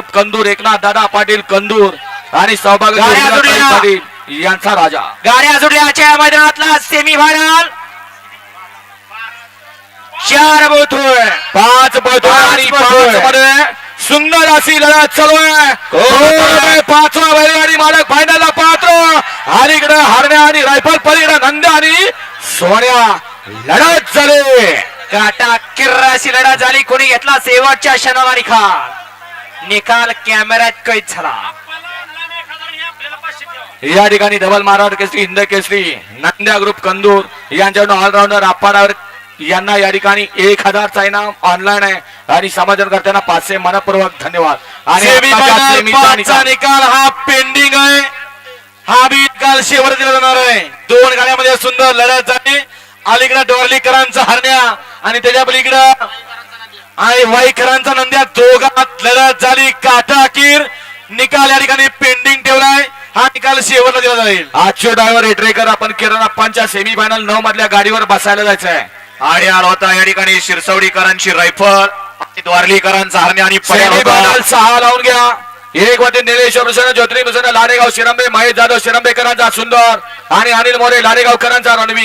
Group कंदूर Eknath Dada Patil कंदूर आणि सौभाग्य. पाटील यांचा राजा. गाड्या जुडल्याच्या मैदानातला सेमी फायनल चार पाच आणि मध्ये सुंदर अशी लढत चालू आहे. हो. हो, पाचवा बैलगाडी मालक फायनलला पात्र. आणि इकडे हरण्या आणि रायफल पलीकडे नंद्या आणि सोन्या. लढत झाली. काटा किर्राशी लढा झाली. कोणी घेतला? शेवटच्या क्षणाला निकाल निकाल कॅमेऱ्यात कैद झाला. या ठिकाणी धवल महाराज केसरी हिंद केसरी नंद्या ग्रुप कंदूर यांच्याकडून ऑलराऊंडर अप्पारावर यांना या ठिकाणी एक हजारचा इनाम ऑनलाईन आहे. आणि समाजकर्त्यांना पाचशे मनपूर्वक धन्यवाद. आणि निकाल. हा पेंडिंग आहे. हा बी निकाल शेवट दिला जाणार आहे. दोन गाड्यामध्ये सुंदर लढत झाली अलीकडे डोरलीकरांचा हरण्या आणि त्याच्या पलीकडं आणि वाईकरांचा नंद्या दोघात लढत झाली. काटाकीर निकाल या ठिकाणी पेंडिंग ठेवलाय. हा निकाल शेवटला दिला जाईल. आजचे ड्रायव्हर रेटरेकर आपण किरण अप्पांच्या सेमीफायनल नऊ मधल्या गाडीवर बसायला जायचं आहे आणि आला होता या ठिकाणी शिरसवडीकरांची रायफल आणि द्वारलीकरांचा हरण्या आणि. सेमीफायनल सहा लावून घ्या. एक वती निलेश्वर भूषण ज्योतिरी भूषण लाडेगाव शिरंबे महेश जाधव शिरंबेकरांचा सुंदर आणि अनिल मोरे लाडेगावकरांचा रणवीर.